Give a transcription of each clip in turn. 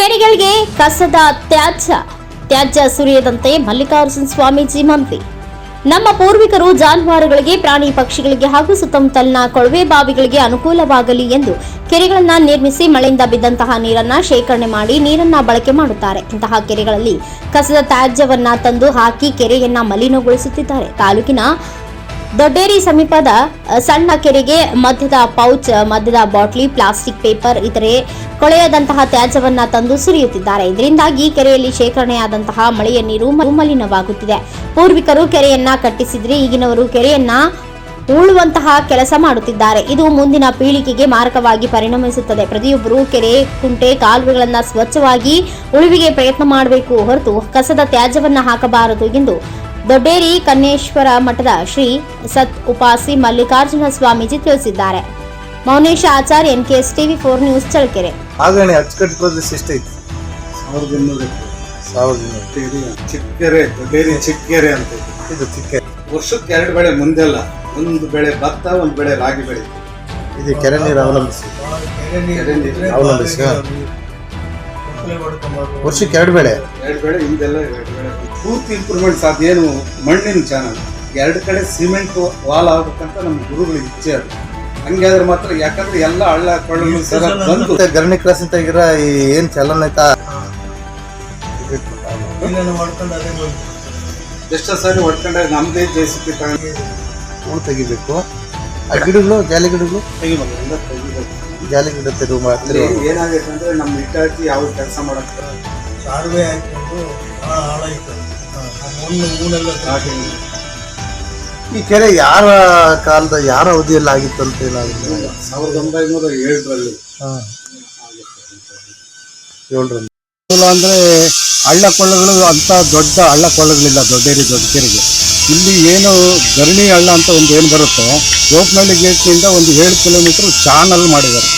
ಕೆರೆಗಳಿಗೆ ಕಸದ ತ್ಯಾಜ್ಯ ತ್ಯಾಜ್ಯ ಸುರಿಯದಂತೆ ಮಲ್ಲಿಕಾರ್ಜುನ ಸ್ವಾಮೀಜಿ ಮನವಿ. ನಮ್ಮ ಪೂರ್ವಿಕರು ಜಾನುವಾರುಗಳಿಗೆ, ಪ್ರಾಣಿ ಪಕ್ಷಿಗಳಿಗೆ ಹಾಗೂ ಸುತ್ತಮುತ್ತಲಿನ ಕೊಳವೆ ಬಾವಿಗಳಿಗೆ ಅನುಕೂಲವಾಗಲಿ ಎಂದು ಕೆರೆಗಳನ್ನು ನಿರ್ಮಿಸಿ ಮಳೆಯಿಂದ ಬಿದ್ದಂತಹ ನೀರನ್ನ ಶೇಖರಣೆ ಮಾಡಿ ನೀರನ್ನ ಬಳಕೆ ಮಾಡುತ್ತಾರೆ. ಇಂತಹ ಕೆರೆಗಳಲ್ಲಿ ಕಸದ ತ್ಯಾಜ್ಯವನ್ನ ತಂದು ಹಾಕಿ ಕೆರೆಯನ್ನ ಮಲಿನಗೊಳಿಸುತ್ತಿದ್ದಾರೆ. ತಾಲೂಕಿನ ದೊಡ್ಡೇರಿ ಸಮೀಪದ ಸಣ್ಣ ಕೆರೆಗೆ ಮಧ್ಯದ ಪೌಚ್, ಮಧ್ಯದ ಬಾಟ್ಲಿ, ಪ್ಲಾಸ್ಟಿಕ್ ಪೇಪರ್, ಇತರೆ ಕೊಳೆಯದಂತಹ ತ್ಯಾಜ್ಯವನ್ನ ತಂದು ಸುರಿಯುತ್ತಿದ್ದಾರೆ. ಇದರಿಂದಾಗಿ ಕೆರೆಯಲ್ಲಿ ಶೇಖರಣೆಯಾದಂತಹ ಮಳೆಯ ನೀರು ಮಲಿನವಾಗುತ್ತಿದೆ. ಪೂರ್ವಿಕರು ಕೆರೆಯನ್ನ ಕಟ್ಟಿಸಿದ್ರೆ ಈಗಿನವರು ಕೆರೆಯನ್ನ ಉಳುವಂತಹ ಕೆಲಸ ಮಾಡುತ್ತಿದ್ದಾರೆ. ಇದು ಮುಂದಿನ ಪೀಳಿಗೆಗೆ ಮಾರಕವಾಗಿ ಪರಿಣಮಿಸುತ್ತದೆ. ಪ್ರತಿಯೊಬ್ಬರು ಕೆರೆ, ಕುಂಟೆ, ಕಾಲುವೆಗಳನ್ನ ಸ್ವಚ್ಛವಾಗಿ ಉಳುವಿಗೆ ಪ್ರಯತ್ನ ಮಾಡಬೇಕು ಹೊರತು ಕಸದ ತ್ಯಾಜ್ಯವನ್ನ ಹಾಕಬಾರದು ಎಂದು ದೊಡ್ಡೇರಿ ಕನ್ನೇಶ್ವರ ಮಠದ ಶ್ರೀ ಸತ್ ಉಪಾಸಿ ಮಲ್ಲಿಕಾರ್ಜುನ ಸ್ವಾಮೀಜಿ ತಿಳಿಸಿದ್ದಾರೆ. Mounesha Achar N K S TV four news Challakere. ಆಗಣೆ ಅಚ್ಚುಕಟ್ಟು ಪ್ರದೇಶ ಎಷ್ಟೈತಿ ಸಾವಿರದ ಇನ್ನೂರು ಸಾವಿರದ ಇನ್ನೂರು. ಚಿಕ್ಕರೆ ಬೇರೆ ಚಿಕ್ಕರೆ ಅಂತ ಇದು ಚಿಕ್ಕರೆ. ವರ್ಷಕ್ಕೆ ಎರಡು ಬೆಳೆ ಮುಂದೆಲ್ಲ ಒಂದು ಬೆಳೆ ಭತ್ತ ಒಂದು ಬೆಳೆ ರಾಗಿ ಬೆಳೆ ಇದು ಕೆರೆ ನೀರು ಅವಲಂಬಿಸಿ. ಅವಲಂಬಿಸಿ ವರ್ಷಕ್ಕೆ ಎರಡು ಬೆಳೆ? ಎರಡು ಬೆಳೆ ಹಿಂದೆಲ್ಲ ಎರಡು ಬೆಳೆ ಪೂರ್ತಿ ಇಂಪ್ರೂವ್ಮೆಂಟ್ಸ್ ಅದೇನು ಮಣ್ಣಿನ ಚಾನಲ್. ಎರಡು ಕಡೆ ಸಿಮೆಂಟ್ ವಾಲ್ ಆಗ್ಬೇಕಂತ ನಮ್ಮ ಗುರುಗಳು ಇಚ್ಛೆ ಅದು. ಹಂಗೆ ಆದ್ರೆ ಮಾತ್ರ ಯಾಕಂದ್ರೆ ಎಲ್ಲ ಹಳ್ಳ ಕೊಳ್ಳಲು ಸರ ಗರಣಿ ಕ್ರಾಸ್ ಅಂತ ಆಗಿರ ಈ ಏನ್ ಚಲನ ಐತಾ? ಎಷ್ಟೋ ಸಾರಿ ಹೊಡ್ಕೊಂಡಾಗ ನಮ್ದೇ ಜೆ ಸಿ ಪಿ ತಗೊಂಡು ಹೂವು ತೆಗಿಬೇಕು. ಆ ಗಿಡಗಳು ಜಾಲಿ ಗಿಡಗಳು? ತೆಗಿಬೇಕು. ಎಲ್ಲ ತೆಗಿಬೇಕು. ಜಾಲಿ ಗಿಡ ತೆರವು ಮಾಡ್ತೀವಿ ಏನಾಗೈತೆ ಅಂದ್ರೆ ನಮ್ಮ ಇಟ್ಟಾಕಿ ಯಾವ ಕೆಲಸ ಮಾಡಕ್ಕೆ ಸಾರ್ವೆ ಹಾಕೊಂಡು ಭಾಳ ಹಾಳಾಯ್ತು. ಊನೆಲ್ಲ ಸ್ಟಾರ್ಟಿಂಗ್ ಈ ಕೆರೆ ಯಾರ ಕಾಲದ ಯಾರ ಅವಧಿಯಲ್ಲಿ ಆಗಿತ್ತು ಅಂತ ಏನಾಗುತ್ತೆ ಸಾವಿರದ ಒಂಬೈನೂರ ಏಳರಲ್ಲಿ. ಏಳರಲ್ಲಿ. ಅಂದ್ರೆ ಹಳ್ಳ ಕೊಳ್ಳಗಳು ಅಂತ ದೊಡ್ಡ ಹಳ್ಳ ಕೊಳ್ಳಗಳಿಲ್ಲ ದೊಡ್ಡೇರಿ ದೊಡ್ಡ ಕೆರೆಗೆ. ಇಲ್ಲಿ ಏನು ಗರಣಿ ಹಳ್ಳ ಅಂತ ಒಂದು ಏನು ಬರುತ್ತೆ ಗೋಪನಹಳ್ಳಿ ಗೇಟ್ನಿಂದ ಒಂದು ಏಳು ಕಿಲೋಮೀಟ್ರ್ ಚಾನಲ್ ಮಾಡಿದ್ದಾರೆ.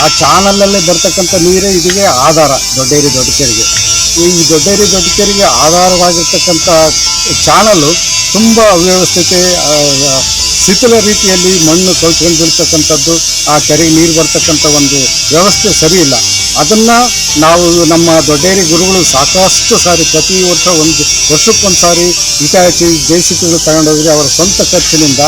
ಆ ಚಾನಲಲ್ಲೇ ಬರ್ತಕ್ಕಂಥ ನೀರೇ ಇದಕ್ಕೆ ಆಧಾರ ದೊಡ್ಡೇರಿ ದೊಡ್ಡ ಕೆರೆಗೆ. ಈ ದೊಡ್ಡೇರಿ ದೊಡ್ಡ ಕೆರೆಗೆ ಆಧಾರವಾಗಿರ್ತಕ್ಕಂಥ ಚಾನಲ್ಲು ತುಂಬ ಅವ್ಯವಸ್ಥಿತೆ ಶಿಥಿಲ ರೀತಿಯಲ್ಲಿ ಮಣ್ಣು ಕಳ್ಕೊಂಡು ಬೀಳ್ತಕ್ಕಂಥದ್ದು ಆ ಕೆರೆಗೆ ನೀರು ಬರ್ತಕ್ಕಂಥ ಒಂದು ವ್ಯವಸ್ಥೆ ಸರಿ ಇಲ್ಲ ಅದನ್ನು ನಾವು ನಮ್ಮ ದೊಡ್ಡೇರಿ ಗುರುಗಳು ಸಾಕಷ್ಟು ಸಾರಿ ಪ್ರತಿ ವರ್ಷ ಒಂದು ವರ್ಷಕ್ಕೊಂದು ಸಾರಿ ಇಟಾಚಿ ಜೆ ಸಿ ಪಿಗಳು ತಗೊಂಡೋಗಿ ಅವರ ಸ್ವಂತ ಖರ್ಚಿನಿಂದ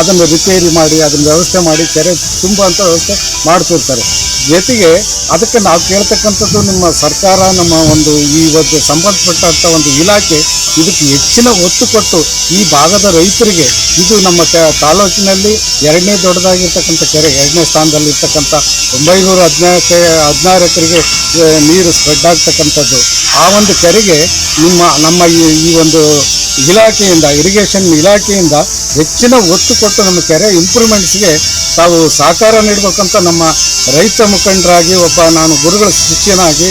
ಅದನ್ನು ರಿಪೇರಿ ಮಾಡಿ, ಅದನ್ನು ವ್ಯವಸ್ಥೆ ಮಾಡಿ, ಕೆರೆ ತುಂಬ ಅಂತ ವ್ಯವಸ್ಥೆ ಮಾಡ್ತಿರ್ತಾರೆ. ಜೊತೆಗೆ ಅದಕ್ಕೆ ನಾವು ಕೇಳ್ತಕ್ಕಂಥದ್ದು ನಿಮ್ಮ ಸರ್ಕಾರ, ನಮ್ಮ ಒಂದು ಈ ಒಂದು ಸಂಬಂಧಪಟ್ಟಂಥ ಒಂದು ಇಲಾಖೆ ಇದಕ್ಕೆ ಹೆಚ್ಚಿನ ಒತ್ತು ಕೊಟ್ಟು ಈ ಭಾಗದ ರೈತರಿಗೆ ಇದು ನಮ್ಮ ತಾಲೂಕಿನಲ್ಲಿ ಎರಡನೇ ದೊಡ್ಡದಾಗಿರ್ತಕ್ಕಂಥ ಕೆರೆ, ಎರಡನೇ ಸ್ಥಾನದಲ್ಲಿರ್ತಕ್ಕಂಥ ಒಂಬೈನೂರ ಹದಿನಾಲ್ಕು, ಹದಿನಾರು ಎಕರೆಗೆ ನೀರು ಸ್ಪ್ರೆಡ್ ಆಗ್ತಕ್ಕಂಥದ್ದು. ಆ ಒಂದು ಕೆರೆಗೆ ನಿಮ್ಮ, ನಮ್ಮ ಈ ಒಂದು ಇಲಾಖೆಯಿಂದ ಇರಿಗೇಷನ್ ಇಲಾಖೆಯಿಂದ ಹೆಚ್ಚಿನ ಒತ್ತು ಕೊಟ್ಟು ನಮ್ಮ ಕೆರೆ ಇಂಪ್ರೂವ್ಮೆಂಟ್ಸ್ಗೆ ತಾವು ಸಹಕಾರ ನೀಡಬೇಕಂತ ನಮ್ಮ ರೈತ ಮುಖಂಡರಾಗಿ ಒಬ್ಬ ನಾನು ಗುರುಗಳ ಶಿಷ್ಯನಾಗಿ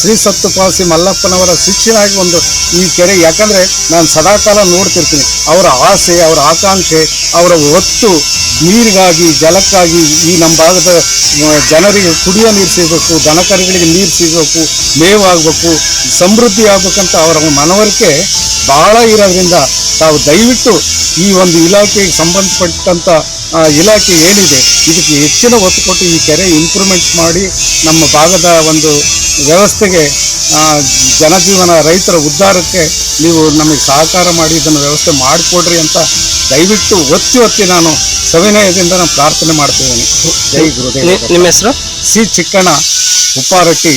ಶ್ರೀ ಸತ್ತುಪಾಸಿ ಮಲ್ಲಪ್ಪನವರ ಶಿಷ್ಯನಾಗಿ ಒಂದು ಈ ಕೆರೆ. ಯಾಕಂದರೆ ನಾನು ಸದಾಕಾಲ ನೋಡ್ತಿರ್ತೀನಿ, ಅವರ ಆಸೆ, ಅವರ ಆಕಾಂಕ್ಷೆ, ಅವರ ಒತ್ತು, ನೀರಿಗಾಗಿ, ಜಲಕ್ಕಾಗಿ ಈ ನಮ್ಮ ಭಾಗದ ಜನರಿಗೆ ಕುಡಿಯೋ ನೀರು ಸಿಗಬೇಕು ದನಕರುಗಳಿಗೆ ನೀರು ಸಿಗಬೇಕು, ಮೇವಾಗಬೇಕು ಸಮೃದ್ಧಿ ಆಗ್ಬೇಕಂತ ಅವರ ಮನವರಿಕೆ ಭಾಳ ಬಹಳ ಇರೋದ್ರಿಂದ ತಾವು ದಯವಿಟ್ಟು ಈ ಒಂದು ಇಲಾಖೆಗೆ ಸಂಬಂಧಪಟ್ಟಂಥ ಇಲಾಖೆ ಏನಿದೆ ಇದಕ್ಕೆ ಹೆಚ್ಚಿನ ಒತ್ತು ಕೊಟ್ಟು ಈ ಕೆರೆ ಇಂಪ್ರೂವ್ಮೆಂಟ್ ಮಾಡಿ ನಮ್ಮ ಭಾಗದ ಒಂದು ವ್ಯವಸ್ಥೆಗೆ ಜನಜೀವನ ರೈತರ ಉದ್ಧಾರಕ್ಕೆ ನೀವು ನಮಗೆ ಸಹಕಾರ ಮಾಡಿ ಇದನ್ನು ವ್ಯವಸ್ಥೆ ಮಾಡಿಕೊಡ್ರಿ ಅಂತ ದಯವಿಟ್ಟು ಒತ್ತಿ ಒತ್ತಿ ನಾನು ಸವಿನಯದಿಂದ ನಾನು ಪ್ರಾರ್ಥನೆ ಮಾಡ್ತಿದ್ದೇನೆ. ಜೈ ಗುರುದೇವ. ನಿಮ್ಮ ಹೆಸರು? ಸಿ ಚಿಕ್ಕಣ್ಣ ಉಪ್ಪಾರಟ್ಟಿ